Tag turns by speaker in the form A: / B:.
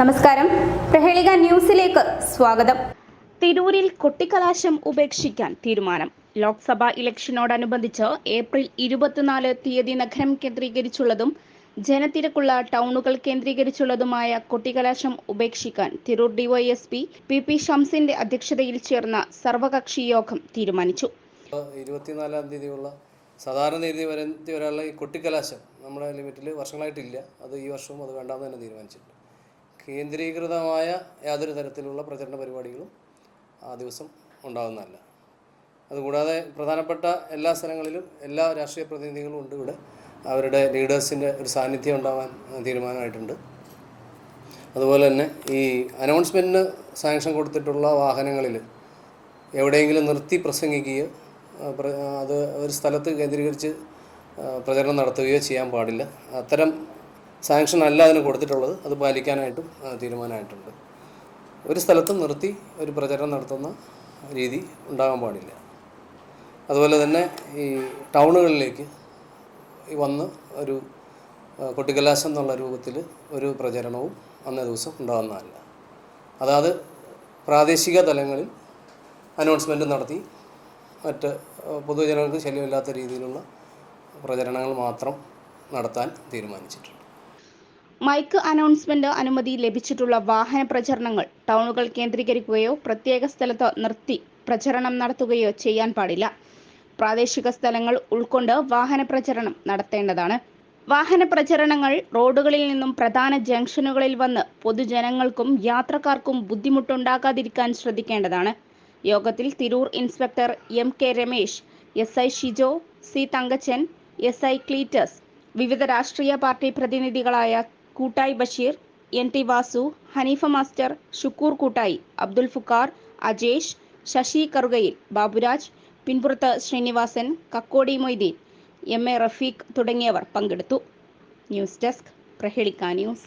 A: നമസ്കാരം. പ്രഹേളിക ന്യൂസിലേക്ക് സ്വാഗതം.
B: തിരൂരിൽ കൊട്ടിക്കലാശം ഉപേക്ഷിക്കാൻ തീരുമാനം. ലോക്സഭാ ഇലക്ഷനോടനുബന്ധിച്ച് ഏപ്രിൽ ഇരുപത്തിനാല് തീയതി നഗരം കേന്ദ്രീകരിച്ചുള്ളതും ജനത്തിരക്കുള്ള ടൗണുകൾ കേന്ദ്രീകരിച്ചുള്ളതുമായ കൊട്ടിക്കലാശം ഉപേക്ഷിക്കാൻ തിരൂർ ഡിവൈഎസ്പി പി പി ഷംസിന്റെ അധ്യക്ഷതയിൽ ചേർന്ന സർവകക്ഷി യോഗം തീരുമാനിച്ചു.
C: ഇരുപത്തിനാലാം തീയതിയുള്ള സാധാരണ തീയതി വരെ ഒരാളെ ഈ കൊട്ടിക്കലാശം നമ്മുടെ ലിമിറ്റിൽ വർഷങ്ങളായിട്ടില്ല. അത് ഈ വർഷവും അത് വേണ്ടാന്ന് തന്നെ തീരുമാനിച്ചിട്ടുണ്ട്. കേന്ദ്രീകൃതമായ യാതൊരു തരത്തിലുള്ള പ്രചരണ പരിപാടികളും ആ ദിവസം ഉണ്ടാകുന്നതല്ല അതുകൂടാതെ പ്രധാനപ്പെട്ട എല്ലാ സ്ഥലങ്ങളിലും എല്ലാ രാഷ്ട്രീയ പ്രതിനിധികളും ഉണ്ട് ഇവിടെ. അവരുടെ ലീഡേഴ്സിന്റെ ഒരു സാന്നിധ്യം ഉണ്ടാവാൻ തീരുമാനമായിട്ടുണ്ട്. അതുപോലെ തന്നെ ഈ അനൗൺസ്മെന്റിന് സാങ്ഷൻ കൊടുത്തിട്ടുള്ള വാഹനങ്ങളിൽ എവിടെയെങ്കിലും നിർത്തി പ്രസംഗിക്കുകയോ അത് ഒരു സ്ഥലത്ത് കേന്ദ്രീകരിച്ച് പ്രചരണം നടത്തുകയോ ചെയ്യാൻ പാടില്ല. അത്തരം സാങ്ഷൻ അല്ല അതിന് കൊടുത്തിട്ടുള്ളത്. അത് പാലിക്കാനായിട്ടും തീരുമാനമായിട്ടുണ്ട്. ഒരു സ്ഥലത്തും നിർത്തി ഒരു പ്രചരണം നടത്തുന്ന രീതി ഉണ്ടാകാൻ പാടില്ല. അതുപോലെ തന്നെ ഈ ടൗണുകളിലേക്ക് വന്ന് ഒരു കൊട്ടിക്കലാശം എന്നുള്ള രൂപത്തിൽ ഒരു പ്രചരണവും അന്നേ ദിവസം ഉണ്ടാകുന്നതല്ല. അതായത് പ്രാദേശിക തലങ്ങളിൽ അനൗൺസ്മെന്റ് നടത്തി മറ്റ് പൊതുജനങ്ങൾക്ക് ശല്യമില്ലാത്ത രീതിയിലുള്ള പ്രചരണങ്ങൾ മാത്രം നടത്താൻ തീരുമാനിച്ചിട്ടുണ്ട്.
B: മൈക്ക് അനൗൺസ്മെന്റ് അനുമതി ലഭിച്ചിട്ടുള്ള വാഹന പ്രചരണങ്ങൾ ടൗണുകൾ കേന്ദ്രീകരിക്കുകയോ പ്രത്യേക സ്ഥലത്ത് നിർത്തി പ്രചരണം നടത്തുകയോ ചെയ്യാൻ പാടില്ല. പ്രാദേശിക സ്ഥലങ്ങൾ ഉൾക്കൊണ്ട് വാഹന പ്രചരണം നടത്തേണ്ടതാണ്. വാഹന പ്രചരണങ്ങൾ റോഡുകളിൽ നിന്നും പ്രധാന ജംഗ്ഷനുകളിൽ വന്ന് പൊതുജനങ്ങൾക്കും യാത്രക്കാർക്കും ബുദ്ധിമുട്ടുണ്ടാകാതിരിക്കാൻ ശ്രദ്ധിക്കേണ്ടതാണ്. യോഗത്തിൽ Tirur inspector M K Ramesh S I Shijo C Thankachan S I Cleetus വിവിധ രാഷ്ട്രീയ party പ്രതിനിധികളായ Koottayi Basheer N T Vasu Haneefa master Shukkoor Koottayi Abdul Fukkar Ajesh Sasi Karukayil Baburaj Pinpurath Sreenivasan Kakkodi Moideen M A Rafeeq തുടങ്ങിയവർ പങ്കെടുത്തു. News desk Prahelika news.